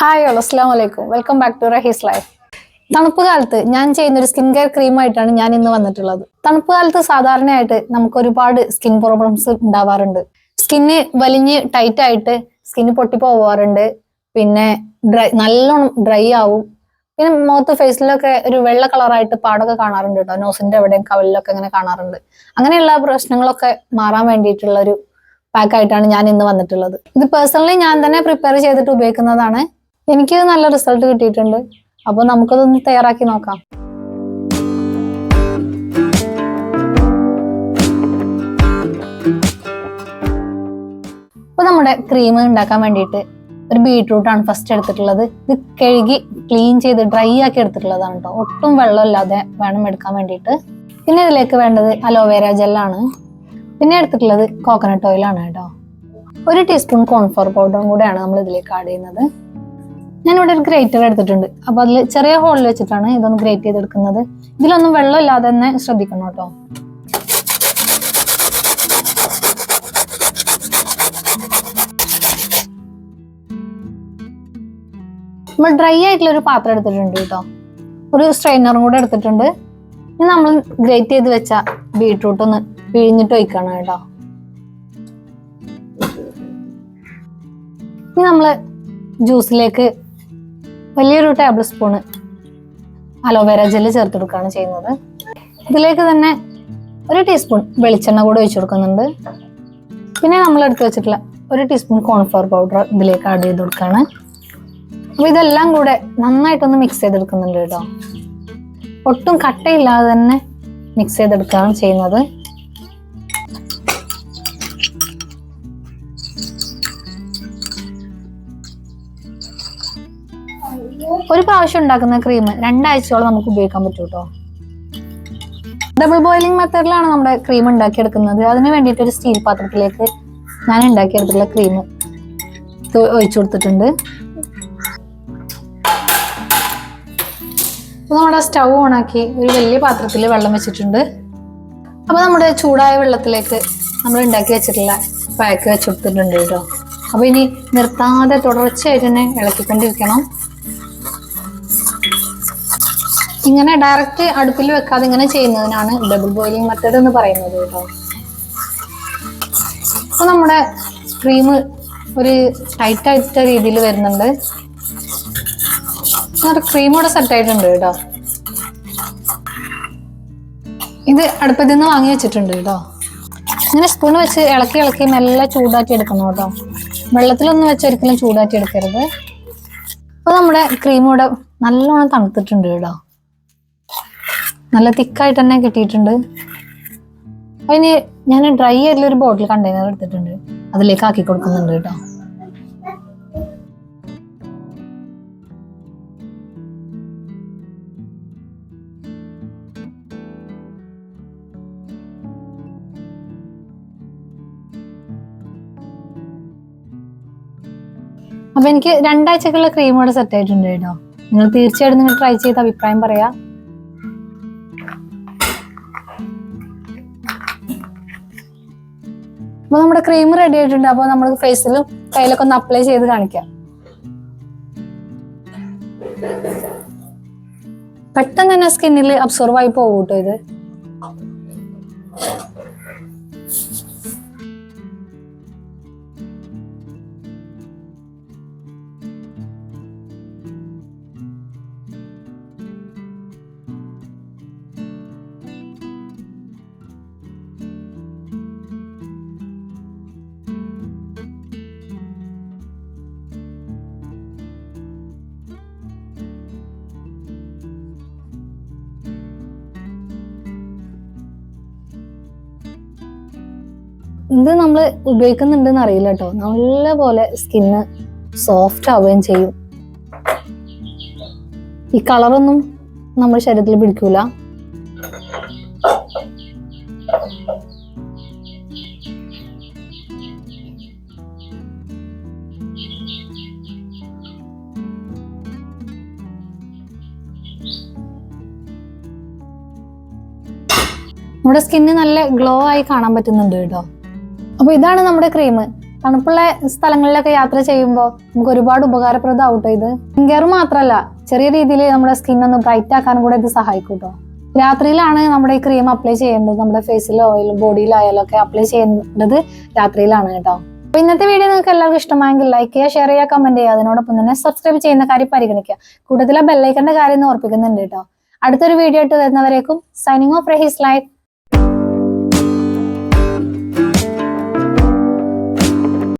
Hi all അസ്സാം വലൈക്കും welcome back to Rahees life തണുപ്പ് കാലത്ത് ഞാൻ ചെയ്യുന്ന ഒരു സ്കിൻ കെയർ ക്രീമായിട്ടാണ് ഞാൻ ഇന്ന് വന്നിട്ടുള്ളത്. തണുപ്പ് കാലത്ത് സാധാരണയായിട്ട് നമുക്ക് ഒരുപാട് സ്കിൻ പ്രോബ്ലംസ് ഉണ്ടാവാറുണ്ട്. സ്കിന്ന് വലിഞ്ഞ് ടൈറ്റ് ആയിട്ട് സ്കിന്ന് പൊട്ടിപ്പോവാറുണ്ട് പിന്നെ ഡ്രൈ നല്ലോണം ഡ്രൈ ആവും. പിന്നെ മുഖത്ത് ഫേസിലൊക്കെ ഒരു വെള്ള കളറായിട്ട് പാടൊക്കെ കാണാറുണ്ട് കേട്ടോ നോസിന്റെ എവിടെയും കവലിലൊക്കെ ഇങ്ങനെ കാണാറുണ്ട്. അങ്ങനെയുള്ള പ്രശ്നങ്ങളൊക്കെ മാറാൻ വേണ്ടിയിട്ടുള്ള ഒരു പാക്കായിട്ടാണ് ഞാൻ ഇന്ന് വന്നിട്ടുള്ളത്. ഇത് പേഴ്സണലി ഞാൻ തന്നെ പ്രിപ്പയർ ചെയ്തിട്ട് ഉപയോഗിക്കുന്നതാണ് എനിക്ക് നല്ല റിസൾട്ട് കിട്ടിയിട്ടുണ്ട്. അപ്പോൾ നമുക്കതൊന്ന് തയ്യാറാക്കി നോക്കാം. അപ്പോൾ നമ്മുടെ ക്രീം ഉണ്ടാക്കാൻ വേണ്ടിയിട്ട് ഒരു ബീട്രൂട്ട് ആണ് ഫസ്റ്റ് എടുത്തിട്ടുള്ളത്. ഇത് കഴുകി ക്ലീൻ ചെയ്ത് ഡ്രൈ ആക്കി എടുത്തിട്ടുള്ളതാണ് കേട്ടോ ഒട്ടും വെള്ളമില്ലാതെ വേണം എടുക്കാൻ വേണ്ടിയിട്ട്. പിന്നെ ഇതിലേക്ക് വേണ്ടത് അലോവേര ജെല്ലാണ് പിന്നെ എടുത്തിട്ടുള്ളത് കോക്കനട്ട് ഓയിലാണ് കേട്ടോ ഒരു ടീസ്പൂൺ കോൺഫ്ലവർ പൗഡറും കൂടെയാണ് നമ്മൾ ഇതിലേക്ക് ആഡ് ചെയ്യുന്നത്. ഞാനിവിടെ ഒരു ഗ്രേറ്റർ എടുത്തിട്ടുണ്ട്. അപ്പൊ അതിൽ ചെറിയ ഹോളിൽ വെച്ചിട്ടാണ് ഇതൊന്ന് ഗ്രേറ്റ് ചെയ്തെടുക്കുന്നത്. ഇതിലൊന്നും വെള്ളം ഇല്ലാതെ തന്നെ ശ്രദ്ധിക്കണം കേട്ടോ. നമ്മൾ ഡ്രൈ ആയിട്ടുള്ള ഒരു പാത്രം എടുത്തിട്ടുണ്ട് കേട്ടോ. ഒരു സ്ട്രെയിനറും കൂടെ എടുത്തിട്ടുണ്ട്. ഇനി നമ്മൾ ഗ്രേറ്റ് ചെയ്ത് വെച്ച ബീട്രൂട്ട് ഒന്ന് പിഴിഞ്ഞിട്ട് ഒഴിക്കണം കേട്ടോ. ഇനി നമ്മൾ ജ്യൂസിലേക്ക് വലിയൊരു ടേബിൾ സ്പൂണ് അലോവേര ജെല്ല് ചേർത്ത് കൊടുക്കുകയാണ് ചെയ്യുന്നത്. ഇതിലേക്ക് തന്നെ ഒരു ടീസ്പൂൺ വെളിച്ചെണ്ണ കൂടെ ഒഴിച്ചു കൊടുക്കുന്നുണ്ട്. പിന്നെ നമ്മൾ എടുത്ത് വെച്ചിട്ടുള്ള ഒരു ടീസ്പൂൺ കോൺഫ്ലവർ പൗഡർ ഇതിലേക്ക് ആഡ് ചെയ്ത് കൊടുക്കുകയാണ്. അപ്പോൾ ഇതെല്ലാം കൂടെ നന്നായിട്ടൊന്ന് മിക്സ് ചെയ്തെടുക്കുന്നുണ്ട് കേട്ടോ. ഒട്ടും കട്ടയില്ലാതെ തന്നെ മിക്സ് ചെയ്തെടുക്കുകയാണ് ചെയ്യുന്നത്. പ്രാവശ്യം ഉണ്ടാക്കുന്ന ക്രീം രണ്ടാഴ്ചയോളം നമുക്ക് ഉപയോഗിക്കാൻ പറ്റും കേട്ടോ ഡബിൾ ബോയിലിംഗ് മെത്തേഡിലാണ് നമ്മുടെ ക്രീം ഉണ്ടാക്കിയെടുക്കുന്നത്. അതിന് വേണ്ടിയിട്ട് ഒരു സ്റ്റീൽ പാത്രത്തിലേക്ക് ഞാൻ ഉണ്ടാക്കിയെടുത്തിട്ടുള്ള ക്രീം ഒഴിച്ചു കൊടുത്തിട്ടുണ്ട്. അപ്പൊ നമ്മുടെ സ്റ്റൗ ഓണാക്കി ഒരു വലിയ പാത്രത്തിൽ വെള്ളം വെച്ചിട്ടുണ്ട്. അപ്പൊ നമ്മുടെ ചൂടായ വെള്ളത്തിലേക്ക് നമ്മൾ ഉണ്ടാക്കി വെച്ചിട്ടുള്ള പാക്ക് വെച്ചു കൊടുത്തിട്ടുണ്ട് കേട്ടോ. അപ്പൊ ഇനി നിർത്താതെ തുടർച്ചയായിട്ട് തന്നെ ഇളക്കിക്കൊണ്ടിരിക്കണം. ഇങ്ങനെ ഡയറക്റ്റ് അടുപ്പിൽ വെക്കാതെ ഇങ്ങനെ ചെയ്യുന്നതിനാണ് ഡബിൾ ബോയിലിംഗ് മെത്തേഡ് എന്ന് പറയുന്നത് കേട്ടോ. അപ്പൊ നമ്മുടെ ക്രീം ഒരു ടൈറ്റ് ആയിട്ട രീതിയിൽ വരുന്നുണ്ട്. ക്രീം ഇവിടെ സെറ്റ് ആയിട്ടുണ്ട് കേട്ടോ. ഇത് അടുപ്പത്തിൽ നിന്ന് വാങ്ങി വെച്ചിട്ടുണ്ട് കേട്ടോ. ഇങ്ങനെ സ്പൂൺ വെച്ച് ഇളക്കി ഇളക്കി നല്ല ചൂടാക്കി എടുക്കണം കേട്ടോ. വെള്ളത്തിലൊന്നും വെച്ച് ഒരിക്കലും ചൂടാക്കി എടുക്കരുത്. അപ്പൊ നമ്മുടെ ക്രീം ഇവിടെ നല്ലോണം തണുത്തിട്ടുണ്ട് കേട്ടോ. നല്ല തിക്കായിട്ട് തന്നെ കിട്ടിയിട്ടുണ്ട്. അതിന് ഞാൻ ഡ്രൈ ആയിട്ടുള്ള ഒരു ബോട്ടിൽ കണ്ടെയ്നർ എടുത്തിട്ടുണ്ട്. അതിലേക്ക് ആക്കി കൊടുക്കുന്നുണ്ട് കേട്ടോ. അപ്പൊ എനിക്ക് രണ്ടാഴ്ചക്കുള്ള ക്രീം ഇവിടെ സെറ്റ് ആയിട്ടുണ്ട് കേട്ടോ. നിങ്ങൾ തീർച്ചയായിട്ടും നിങ്ങൾ ട്രൈ ചെയ്ത് അഭിപ്രായം പറയാ. അപ്പൊ നമ്മുടെ ക്രീം റെഡി ആയിട്ടുണ്ട്. അപ്പൊ നമ്മൾ ഫേസിലും കയ്യിലൊക്കെ ഒന്ന് അപ്ലൈ ചെയ്ത് കാണിക്കാം. പെട്ടെന്ന് തന്നെ സ്കിന്നിൽ അബ്സോർവ് ആയി പോകും കേട്ടോ ഇത്? ഇത് നമ്മൾ ഉപയോഗിക്കുന്നുണ്ടെന്ന് അറിയില്ല കേട്ടോ നല്ല പോലെ സ്കിന്ന് സോഫ്റ്റ് ആവുകയും ചെയ്യും. ഈ കളറൊന്നും നമ്മുടെ ശരീരത്തിൽ പിടിക്കൂല. നമ്മുടെ സ്കിന്ന് നല്ല ഗ്ലോ ആയി കാണാൻ പറ്റുന്നുണ്ട് കേട്ടോ അപ്പൊ ഇതാണ് നമ്മുടെ ക്രീം തണുപ്പുള്ള സ്ഥലങ്ങളിലൊക്കെ യാത്ര ചെയ്യുമ്പോൾ നമുക്ക് ഒരുപാട് ഉപകാരപ്രദമാവട്ടോ ഇത്. സ്കിൻ കെയർ മാത്രമല്ല ചെറിയ രീതിയിൽ നമ്മുടെ സ്കിൻ ഒന്ന് ബ്രൈറ്റ് ആക്കാനും കൂടെ ഇത് സഹായിക്കും കേട്ടോ രാത്രിയിലാണ് നമ്മുടെ ഈ ക്രീം അപ്ലൈ ചെയ്യേണ്ടത്. നമ്മുടെ ഫേസിലോ ബോഡിയിലായാലും ഒക്കെ അപ്ലൈ ചെയ്യേണ്ടത് രാത്രിയിലാണ് കേട്ടോ അപ്പൊ ഇന്നത്തെ വീഡിയോ നിങ്ങൾക്ക് എല്ലാവർക്കും ഇഷ്ടമായെങ്കിൽ ലൈക്ക് ചെയ്യുക ഷെയർ ചെയ്യുക കമന്റ് ചെയ്യുക. അതിനോടൊപ്പം തന്നെ സബ്സ്ക്രൈബ് ചെയ്യുന്ന കാര്യം പരിഗണിക്കുക. കൂടുതൽ ബെല്ലൈക്കന്റെ കാര്യം ഓർപ്പിക്കുന്നുണ്ട് കേട്ടോ അടുത്തൊരു വീഡിയോ ഇട്ട് വരുന്നവരേക്കും സൈനിങ് ഓഫ് റഹീസ് ലൈഫ്